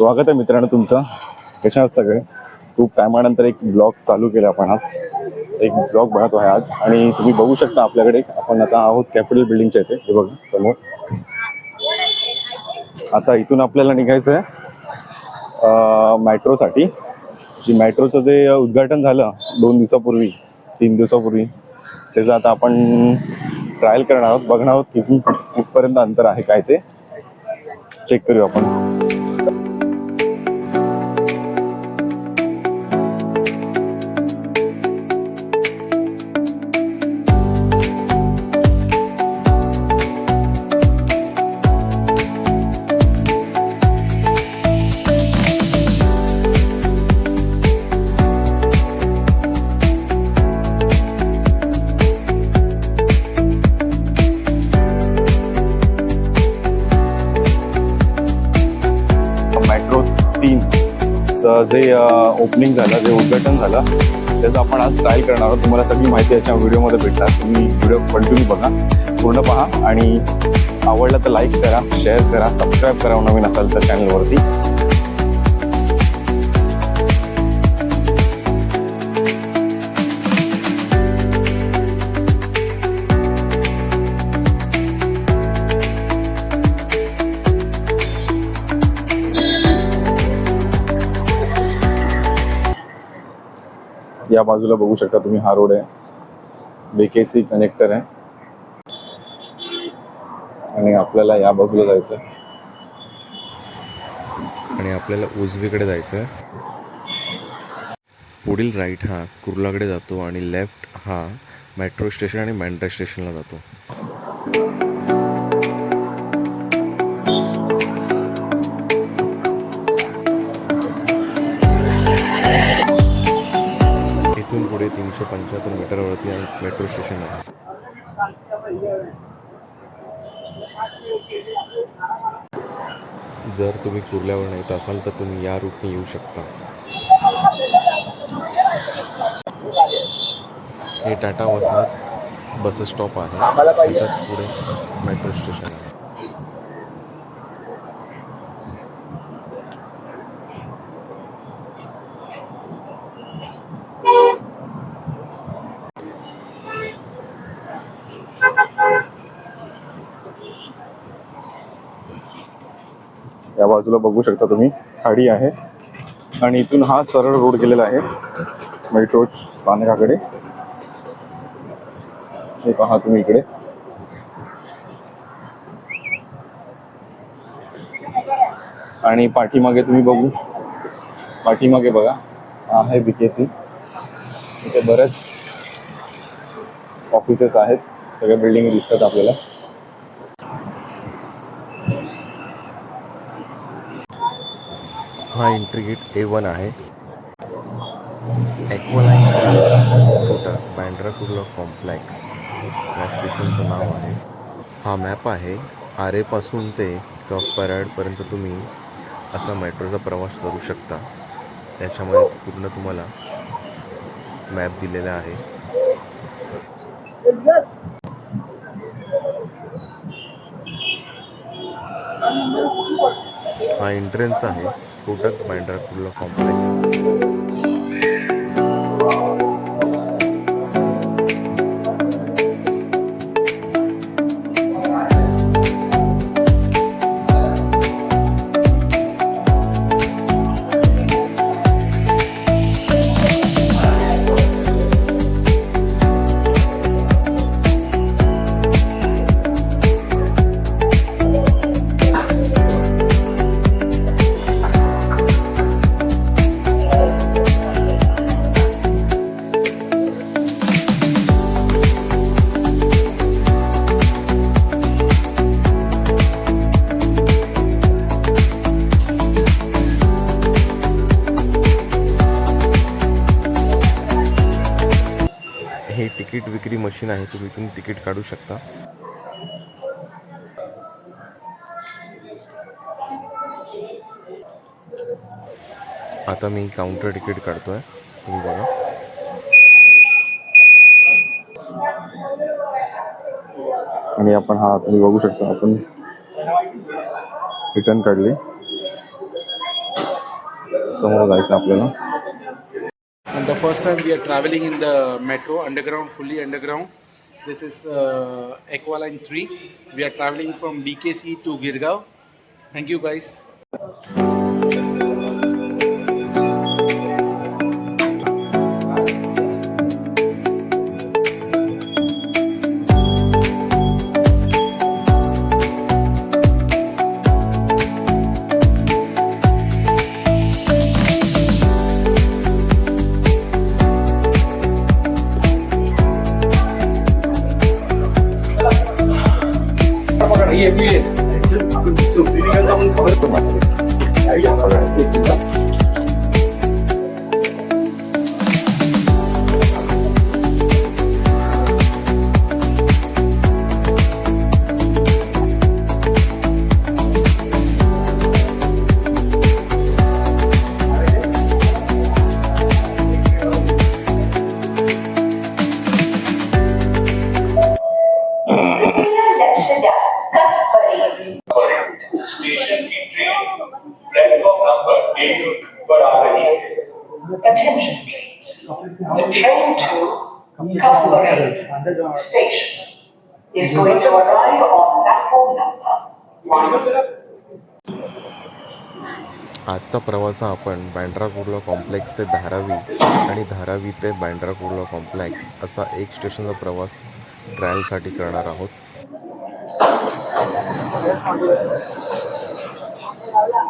स्वागत आहे मित्रांनो तुमचं. कशा आहात सगळे? खूप टायमानंतर एक ब्लॉग चालू केला आपण आज. एक ब्लॉग बनवतो आहे आज. आणि तुम्ही बघू शकता आपल्याकडे आपण आता आहोत कॅपिटल बिल्डिंगच्या इथे. हे बघा समोर. आता इथून आपल्याला निघायचं आहे मेट्रोसाठी जी मेट्रोचं जे उद्घाटन झालं दोन दिवसापूर्वी तीन दिवसापूर्वी त्याचं आता आपण ट्रायल करणार आहोत बघणार आहोत किती कुठपर्यंत अंतर आहे काय ते. चेक करू आपण. जे ओपनिंग झालं जे उद्घाटन झालं त्याचं आपण आज ट्रायल करणार आहोत. तुम्हाला सगळी माहिती याच्या व्हिडिओमध्ये भेटणार. तुम्ही व्हिडिओ कंटिन्यू बघा. पूर्ण पहा आणि आवडलं तर लाईक करा शेअर करा सबस्क्राईब करा हो नवीन असाल तर चॅनलवरती या बाजूला बघू शकता तुम्ही हा रोड आहे. बेकेसी कनेक्टर आहे. आणि आपल्याला या बाजूला जायचं आणि आपल्याला उजवीकडे जायचं आहे. पुढील राईट हा कुर्लाकडे जातो आणि लेफ्ट हा मेट्रो स्टेशन आणि मँड्रा स्टेशनला जातो. एकशे पंच्याहत्तर मीटरवरती मेट्रो स्टेशन आहे. जर तुम्ही कुर्ल्यावर येत असाल तर तुम्ही या रूटने येऊ शकता. हे टाटा वसाहत बस स्टॉप आहे. त्याच्याच पुढे मेट्रो स्टेशन आहे. या बाजूला बघू शकता तुम्ही. खाडी आहे. आणि इथून हा सरळ रोड गेलेला आहे. मेट्रो स्थानकाकडे. हे पहा तुम्ही इकडे. आणि पाठीमागे तुम्ही बघू. पाठीमागे बघा. हा आहे बीकेसी इथे बरेच ऑफिसेस आहेत. सगळ्या बिल्डिंग दिसतात आपल्याला. हा एंट्री गेट ए वन आहे ॲक्वालाईन कोटा बँड्रा कुर्ला कॉम्प्लेक्स या स्टेशनचं नाव आहे. हा मॅप आहे. आरेपासून ते कफ पॅराडपर्यंत तुम्ही असा मेट्रोचा प्रवास करू शकता. त्याच्यामध्ये पूर्ण तुम्हाला मॅप दिलेला आहे. हा एंट्रन्स आहे. कोटक बँड्रा कुर्ला कॉम्प्लेक्स हे तिकीट विक्री मशीन आहे तुम्ही इथून तिकीट काढू शकता. आता मी काउंटर तिकीट काढतोय तुम्ही बघा. आणि आपण हा तुम्ही बघू शकता आपण रिटर्न काढली. समोर जायचं आपल्याला. And the first time we are traveling in the metro, underground, fully underground. This is uh, Equaline 3. We are traveling from BKC to Girgaon. Thank you guys. Her yakalar The train to Cuthberi station is going to arrive on platform number one. आजचा प्रवास हा आपण Bandra Kurla complex ते धारावी आणि धारावी ते Bandra Kurla complex असा एक स्टेशनचा प्रवास ट्रायलसाठी करणार आहोत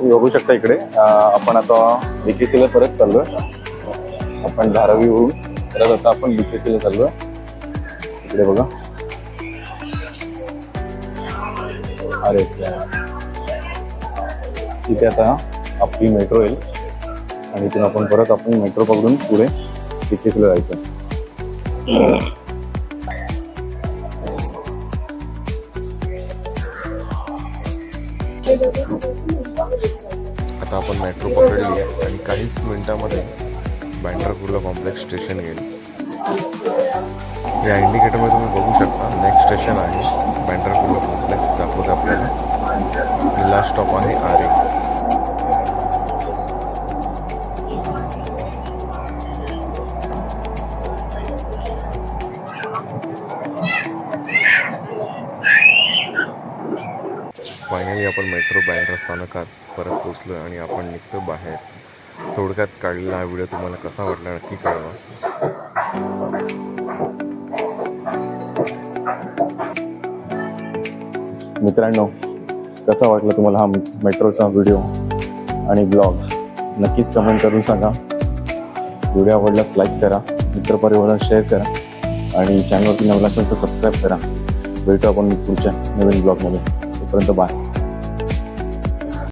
तुम्ही बघू शकता इकडे. आपण आता बीकेसीला परत चाललो आपण धारावीवरून परत आता आपण बीकेसीला चाललो इकडे बघा. अरे तिथे आता आपली मेट्रो येईल. आणि इथून आपण परत आपण मेट्रो पकडून पुढे बीकेसीला जायचं. आता आपण मेट्रो पकडली आहे आणि काहीच मिनटामध्ये बँड्रा कुर्ला कॉम्प्लेक्स स्टेशन गेले. या इंडिकेटरमध्ये तुम्ही बघू शकता नेक्स्ट स्टेशन आहे बँड्रा कुर्ला कॉम्प्लेक्स दाखवते आपल्याला. लास्ट स्टॉप आहे आरे फायनली आपण मेट्रो बँड्रा स्थानकात परत पोचलो आणि आपण निघतो बाहेर. थोडक्यात काढलेला हा व्हिडिओ तुम्हाला कसा वाटला नक्की कळवा. मित्रांनो कसा वाटला तुम्हाला हा मेट्रोचा व्हिडिओ आणि ब्लॉग? नक्कीच कमेंट करून सांगा. व्हिडिओ आवडल्यास लाईक करा मित्रपरिवाराला शेअर करा आणि चॅनलवरती नवला असेल तर सबस्क्राईब करा. भेटू आपण पुढच्या नवीन ब्लॉगमध्ये तोपर्यंत बाय